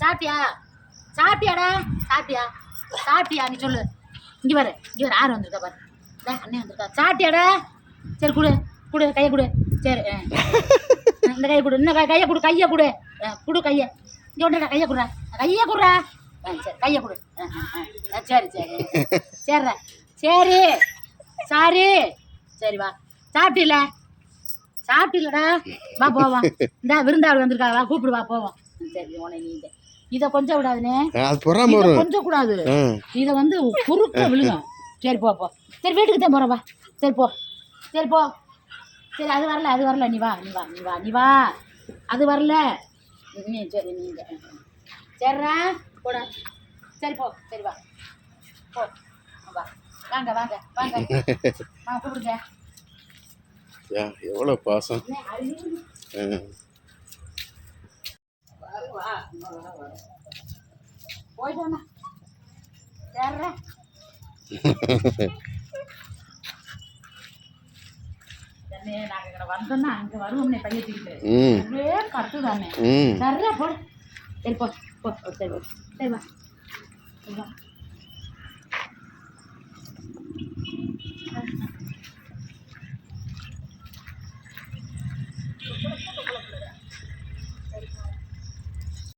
சாப்பிட்டியா? சாப்பிட்டியாடா? சாப்பிட்டியா? சாப்பிட்டியா? நீ சொல்லு. இங்கே பாரு இங்கே பாரு ஆறு வந்திருக்கா பாரு. டா அண்ணே வந்திருக்கா. சாப்பிட்டியாடா? சரி கொடு கொடு கையை கொடு. சரி ஆ. இந்த கையை கொடு இன்னும் கையை கொடு கையை கொடு. ஆ, கொடு கையை. இங்கே ஒன்றுடா கையை கொடுறா. கையை கொடுறா. ஆ சரி கையை கொடு. ஆ, சரி சரி. சரிடா சரி. சாரி. சரி வா. சாப்பிட்டில சாப்பிட்டில்லடா வா போவோம். இந்த விருந்தாள் வந்திருக்கா வா கூப்பிடு வா போவோம். சரி உன நீ இதை கொஞ்சம் விடாதுனே. கொஞ்சம் கூடாது. இதை வந்து குறுக்க விழுகும் சரி போ போ. சரி வீட்டுக்கு தான் போகிறவா சரி போ. சரி போ. சரி அது வரல அது வரல. நீ வா நீ வா நீ வா நீ வா. அது வரல. நீ சரி நீ இங்க. சரிடா போட. சரி போ. சரி வா. போ. வா. வாங்க வாங்க வாங்க. வாங்க கூப்பிடுங்க எவ்வளோ பாசம் அண்ணே, அழுகு. ஆ. வா, வா, வா, வா. போயிட்டு இங்க வந்தோம்னா அங்க வருவோம்னே பைய தூக்கிட்டு. கத்துதானே. சரிடா போடு. சரி போ சரி சரி வா. சரி வா.